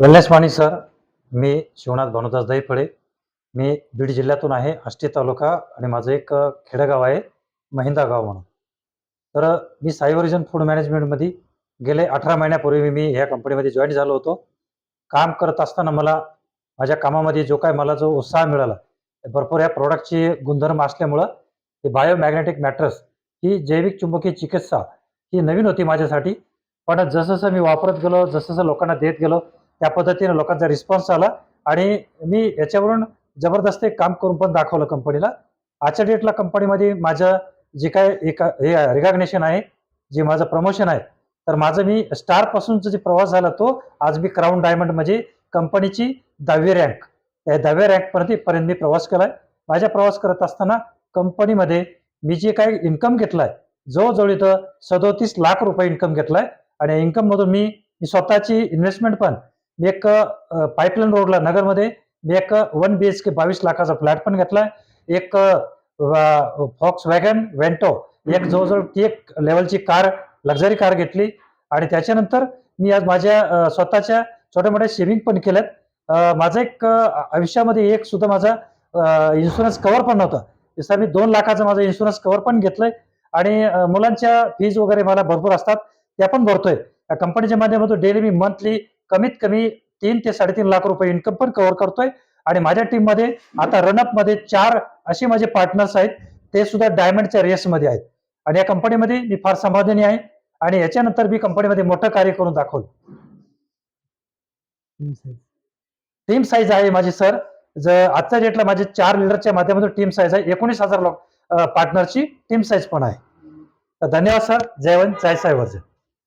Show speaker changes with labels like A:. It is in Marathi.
A: वेलनेसवाणी सर मी शिवनाथ भानुदास दहीफळे. मी बीड जिल्ह्यातून आहे आष्टी तालुका आणि माझं एक खेडेगाव आहे महिंदा गाव म्हणून. तर मी साई फूड मॅनेजमेंटमध्ये गेले अठरा महिन्यापूर्वी मी ह्या कंपनीमध्ये जॉईन झालो होतो. काम करत असताना मला माझ्या कामामध्ये जो काय मला जो उत्साह मिळाला भरपूर या प्रॉडक्टची गुणधर्म असल्यामुळं हे बायोमॅग्नेटिक मॅट्रस ही जैविक चुंबकीय चिकित्सा ही नवीन होती माझ्यासाठी. पण जसं जसं मी वापरत गेलो जसं जसं लोकांना देत गेलो त्या पद्धतीने लोकांचा रिस्पॉन्स आला. आणि मी याच्यावरून जबरदस्त एक काम करून पण दाखवलं कंपनीला आजच्या डेटला कंपनीमध्ये माझं जे काय एक हे रिकॉग्नेशन आहे जे माझं प्रमोशन आहे तर माझं मी स्टारपासूनचा जे प्रवास झाला तो आज मी क्राऊन डायमंड म्हणजे कंपनीची दहावी रँक त्या दहाव्या रँकपर्यंत पर्यंत मी प्रवास केला आहे माझ्या प्रवास करत असताना कंपनीमध्ये मी जे काही इन्कम घेतला आहे जवळजवळ इथं सदोतीस लाख रुपये इन्कम घेतला आहे आणि इन्कममधून मी स्वतःची इन्व्हेस्टमेंट पण एक पाईपलाईन रोडला नगरमध्ये मी एक वन बी एच के बावीस लाखाचा फ्लॅट पण घेतला. एक फॉक्स वॅगन वेंटो एक जवळजवळ ती एक लेवलची कार लक्झरी कार घेतली. आणि त्याच्यानंतर मी आज माझ्या स्वतःच्या छोट्या मोठ्या सेव्हिंग पण केल्यात. माझं एक आयुष्यामध्ये एक सुद्धा माझा इन्शुरन्स कव्हर पण नव्हता. जसं मी दोन लाखाचा माझा इन्शुरन्स कव्हर पण घेतलंय. आणि मुलांच्या फीज वगैरे मला भरपूर असतात. त्या पण भरतोय. कंपनीच्या माध्यमातून डेली मी मंथली कमीत कमी तीन ते साडेतीन लाख रुपये इन्कम पण कव्हर करतोय. आणि माझ्या टीममध्ये आता रनअपमध्ये चार असे माझे पार्टनर्स आहेत. ते सुद्धा डायमंडच्या रेसमध्ये आहेत. आणि या कंपनीमध्ये मी फार समाधानी आहे. आणि याच्यानंतर मी कंपनीमध्ये मोठं कार्य करून दाखवलं. टीम साईज आहे माझी सर जर आजच्या डेटला माझे चार लिडरच्या माध्यमातून टीम साईज आहे. एकोणीस हजार लोक पार्टनरची टीम साईज पण आहे. धन्यवाद सर जय वंद जय वर्जन